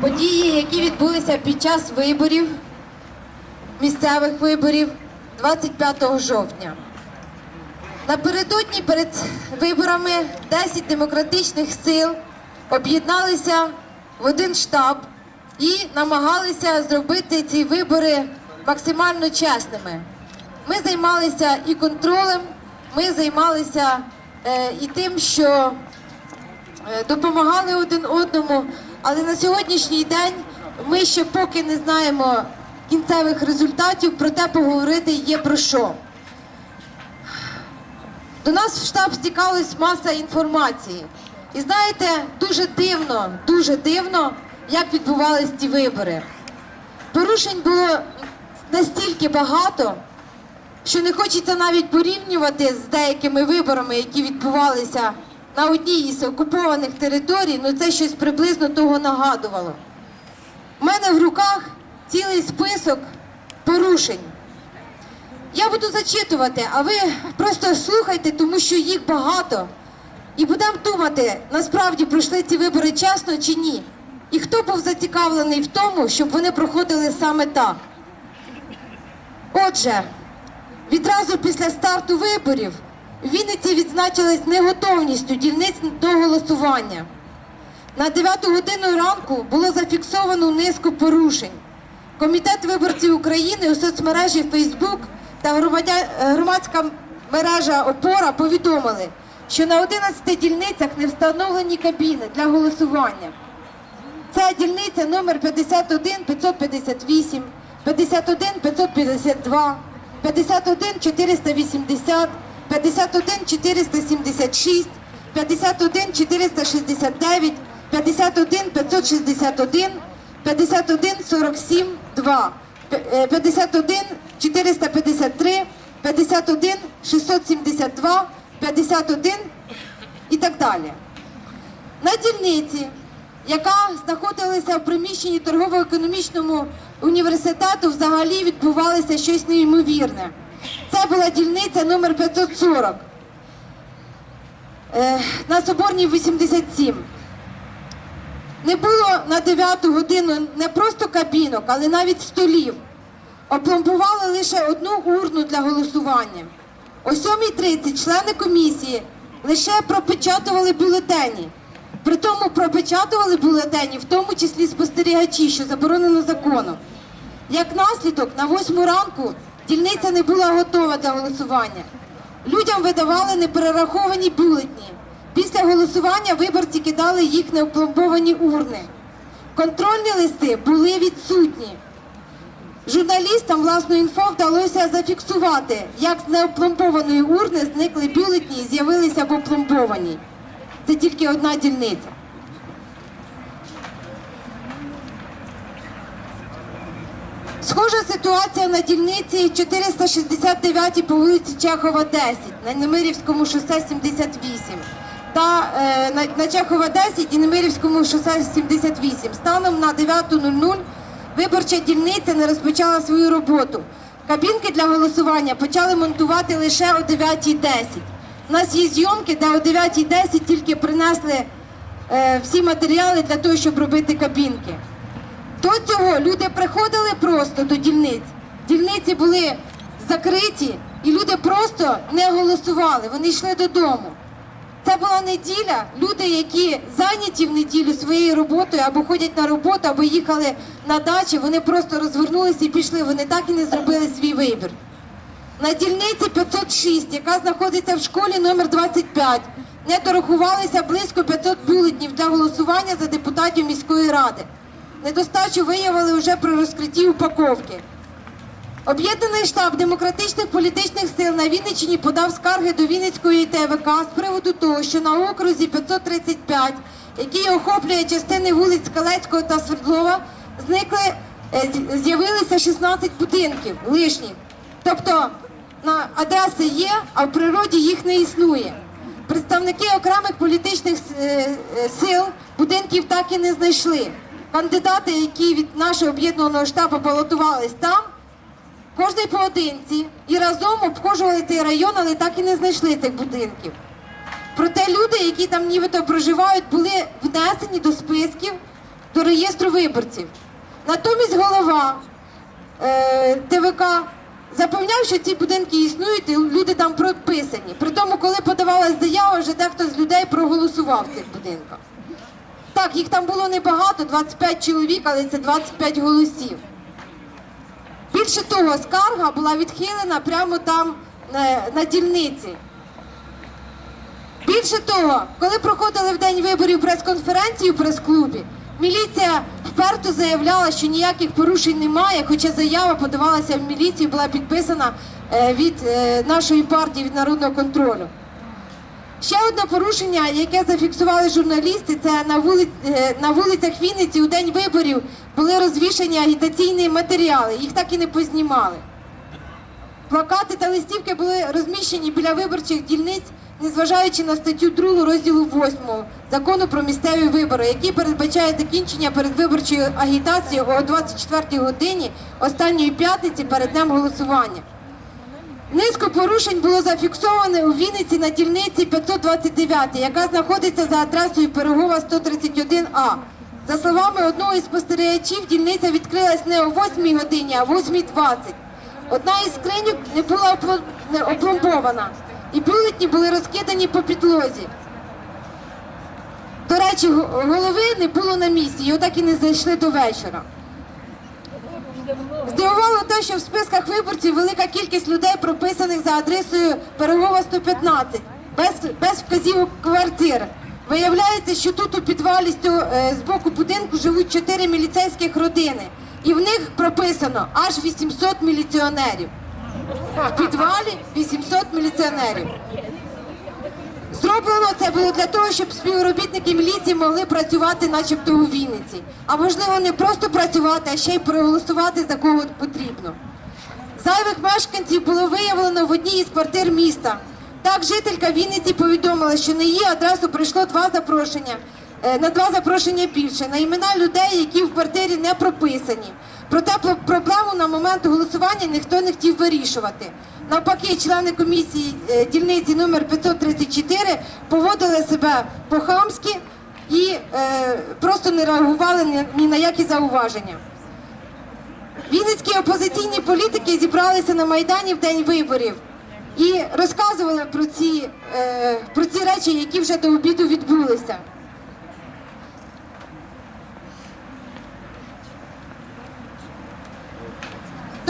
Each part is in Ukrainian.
події, які відбулися під час виборів, місцевих виборів 25 жовтня. Напередодні перед виборами 10 демократичних сил об'єдналися в один штаб і намагалися зробити ці вибори максимально чесними. Ми займалися і контролем, ми займалися е, і тим, що е, допомагали один одному. Але на сьогоднішній день ми ще поки не знаємо кінцевих результатів, проте поговорити є про що. До нас в штаб стікалась маса інформації. І знаєте, дуже дивно, дуже дивно, як відбувались ті вибори. Порушень було настільки багато, що не хочеться навіть порівнювати з деякими виборами, які відбувалися на одній із окупованих територій, ну це щось приблизно того нагадувало. У мене в руках цілий список порушень. Я буду зачитувати, а ви просто слухайте, тому що їх багато. І будемо думати, насправді пройшли ці вибори чесно чи ні. І хто був зацікавлений в тому, щоб вони проходили саме так. Отже, відразу після старту виборів Вінниці відзначились неготовністю дільниць до голосування. На 9 годину ранку було зафіксовано низку порушень. Комітет виборців України у соцмережі Facebook та громадська мережа Опора повідомили, що на 11 дільницях не встановлені кабіни для голосування. Це дільниця номер 51 558, 51 552, 51 480, 51 476, 51 469, 51 561, 51 47 2, е, 51 453, 51 672, 51 і так далі. На дільниці, яка знаходилася в приміщенні торгово-економічному університету, взагалі відбувалося щось неймовірне. Це була дільниця номер 540 е, на Соборній 87. Не було на 9 годину не просто кабінок, але навіть столів. Опломбували лише одну урну для голосування. О 7.30 члени комісії лише пропечатували бюлетені. При тому пропечатували бюлетені, в тому числі спостерігачі, що заборонено законом. Як наслідок, на 8 ранку дільниця не була готова для голосування. Людям видавали неперераховані бюлетні. Після голосування виборці кидали їх неопломбовані урни. Контрольні листи були відсутні. Журналістам власної інфо вдалося зафіксувати, як з неопломбованої урни зникли бюлетні і з'явилися в опломбованій. Це тільки одна дільниця. Схожа ситуація на дільниці 469 по вулиці Чехова, 10, на Немирівському шосе 78. Та е, на, на Чехова 10 і Немирівському шосе 78. Станом на 9.00 виборча дільниця не розпочала свою роботу. Кабінки для голосування почали монтувати лише о 9.10. У нас є зйомки, де о 9.10 тільки принесли е, всі матеріали для того, щоб робити кабінки. До цього люди приходили просто до дільниць. Дільниці були закриті, і люди просто не голосували. Вони йшли додому. Це була неділя. Люди, які зайняті в неділю своєю роботою, або ходять на роботу, або їхали на дачі, вони просто розвернулися і пішли. Вони так і не зробили свій вибір. На дільниці 506, яка знаходиться в школі номер 25, не дорахувалися близько 500 бюлетнів для голосування за депутатів міської ради. Недостачу виявили вже при розкритті упаковки. Об'єднаний штаб демократичних політичних сил на Вінниччині подав скарги до Вінницької ТВК з приводу того, що на окрузі 535, який охоплює частини вулиць Скалецького та Свердлова, зникли, е, з'явилися 16 будинків лишніх. Тобто на адреси є, а в природі їх не існує. Представники окремих політичних е, е, сил будинків так і не знайшли. Кандидати, які від нашого об'єднаного штабу балотувались там, Кожний поодинці і разом обхожували цей район, але так і не знайшли тих будинків. Проте люди, які там нібито проживають, були внесені до списків. До реєстру виборців. Натомість голова е, ТВК запевняв, що ці будинки існують і люди там прописані. При тому, коли подавалась заява, вже дехто з людей проголосував в цих будинках. Так, їх там було небагато, 25 чоловік, але це 25 голосів. Більше того, скарга була відхилена прямо там на дільниці. Більше того, коли проходили в день виборів прес-конференцію в прес-клубі, міліція вперто заявляла, що ніяких порушень немає, хоча заява подавалася в міліцію, була підписана е, від е, нашої партії від народного контролю. Ще одне порушення, яке зафіксували журналісти, це на, вули... е, на вулицях Вінниці у день виборів були розвішані агітаційні матеріали. Їх так і не познімали. Плакати та листівки були розміщені біля виборчих дільниць, незважаючи на статтю 2 розділу 8 закону про місцеві вибори, який передбачає закінчення передвиборчої агітації о 24 годині останньої п'ятниці перед днем голосування. Низку порушень було зафіксовано у Вінниці на дільниці 529, яка знаходиться за адресою Пирогова 131А. За словами одного із спостерігачів, дільниця відкрилась не о 8 годині, а о 8.20. Одна із скриньок не була опло- опломбована, і бюлетні були розкидані по підлозі. До речі, голови не було на місці, його так і не зайшли до вечора. Здивувало те, що в списках виборців велика кількість людей прописаних за адресою Пирогова 115, без, без вказівок квартир. Виявляється, що тут у підвалі е, з боку будинку живуть чотири міліцейських родини. І в них прописано аж 800 міліціонерів. В підвалі 800 міліціонерів. Зроблено це було для того, щоб співробітники міліції могли працювати, начебто у Вінниці. А можливо, не просто працювати, а ще й проголосувати за кого потрібно. Зайвих мешканців було виявлено в одній із квартир міста. Так, жителька Вінниці повідомила, що на її адресу прийшло два запрошення. е, На два запрошення більше на імена людей, які в квартирі не прописані. Проте про- проблему на момент голосування ніхто не хотів вирішувати. Навпаки, члени комісії е, дільниці номер 534 поводили себе по-хамськи і е, просто не реагували ні, на які зауваження. Вінницькі опозиційні політики зібралися на Майдані в день виборів і розказували про ці, е, про ці речі, які вже до обіду відбулися.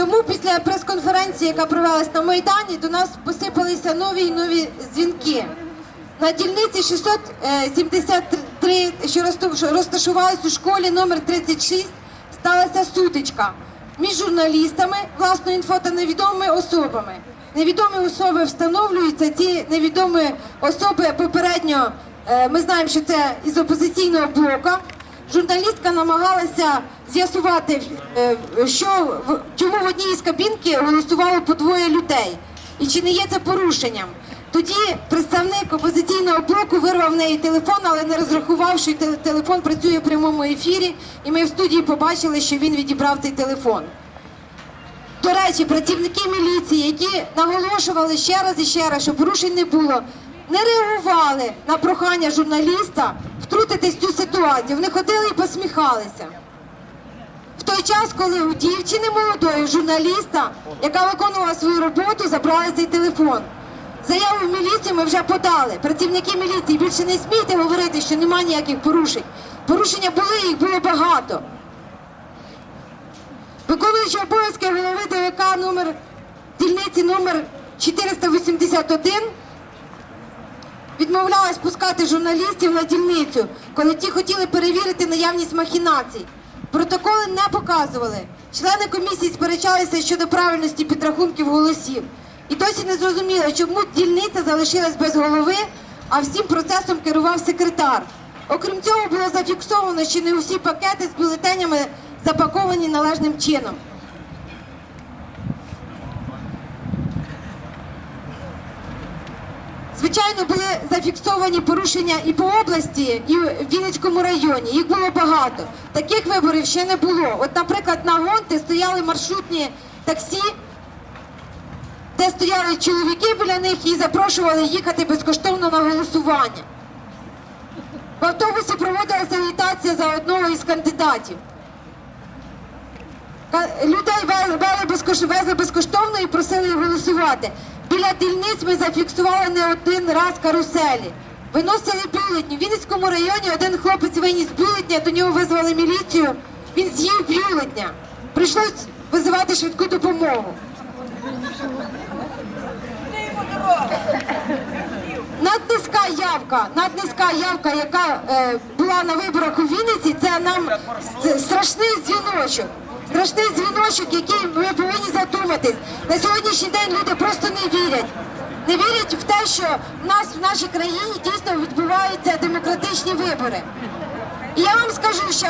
Тому після прес-конференції, яка провелась на Майдані, до нас посипалися нові і нові дзвінки. На дільниці 673, що розташувалась у школі номер 36, сталася сутичка між журналістами, власну інфо та невідомими особами. Невідомі особи встановлюються. Ці невідомі особи попередньо е, ми знаємо, що це із опозиційного блоку. Журналістка намагалася з'ясувати, е, що чому в одній із кабінки голосувало по двоє людей, і чи не є це порушенням. Тоді представник опозиційного блоку вирвав в неї телефон, але не розрахував, що теле- телефон працює в прямому ефірі, і ми в студії побачили, що він відібрав цей телефон. До речі, працівники міліції, які наголошували ще раз і ще раз, що порушень не було, не реагували на прохання журналіста втрутитись в цю ситуацію. Вони ходили і посміхалися. В той час, коли у дівчини молодої журналіста, яка виконувала свою роботу, забрали цей телефон. Заяву в міліцію ми вже подали. Працівники міліції більше не смійте говорити, що немає ніяких порушень. Порушення були, їх було багато. Виконуючи обов'язки голови ДВК номер дільниці номер 481 відмовлялась пускати журналістів на дільницю, коли ті хотіли перевірити наявність махінацій. Протоколи не показували. Члени комісії сперечалися щодо правильності підрахунків голосів. І досі не зрозуміло, чому дільниця залишилась без голови, а всім процесом керував секретар. Окрім цього, було зафіксовано, що не усі пакети з бюлетенями запаковані належним чином. Звичайно, були зафіксовані порушення і по області, і в Вінницькому районі. Їх було багато. Таких виборів ще не було. От, наприклад, на Гонти стояли маршрутні таксі, де стояли чоловіки біля них і запрошували їхати безкоштовно на голосування. В автобусі проводилася агітація за одного із кандидатів. Людей вели, вели безкош... везли безкоштовно і просили голосувати. Біля дільниць ми зафіксували не один раз каруселі. Виносили бюлетні. В Вінницькому районі один хлопець виніс бюлетня, до нього визвали міліцію. Він з'їв бюлетня. Прийшлось визивати швидку допомогу. Наднизька явка, наднизька явка, яка е, була на виборах у Вінниці, це нам страшний дзвіночок. Страшний дзвіночок, який ми повинні задуматись. На сьогоднішній день люди просто не вірять. Не вірять в те, що в нас в нашій країні дійсно відбуваються демократичні вибори. І я вам скажу, що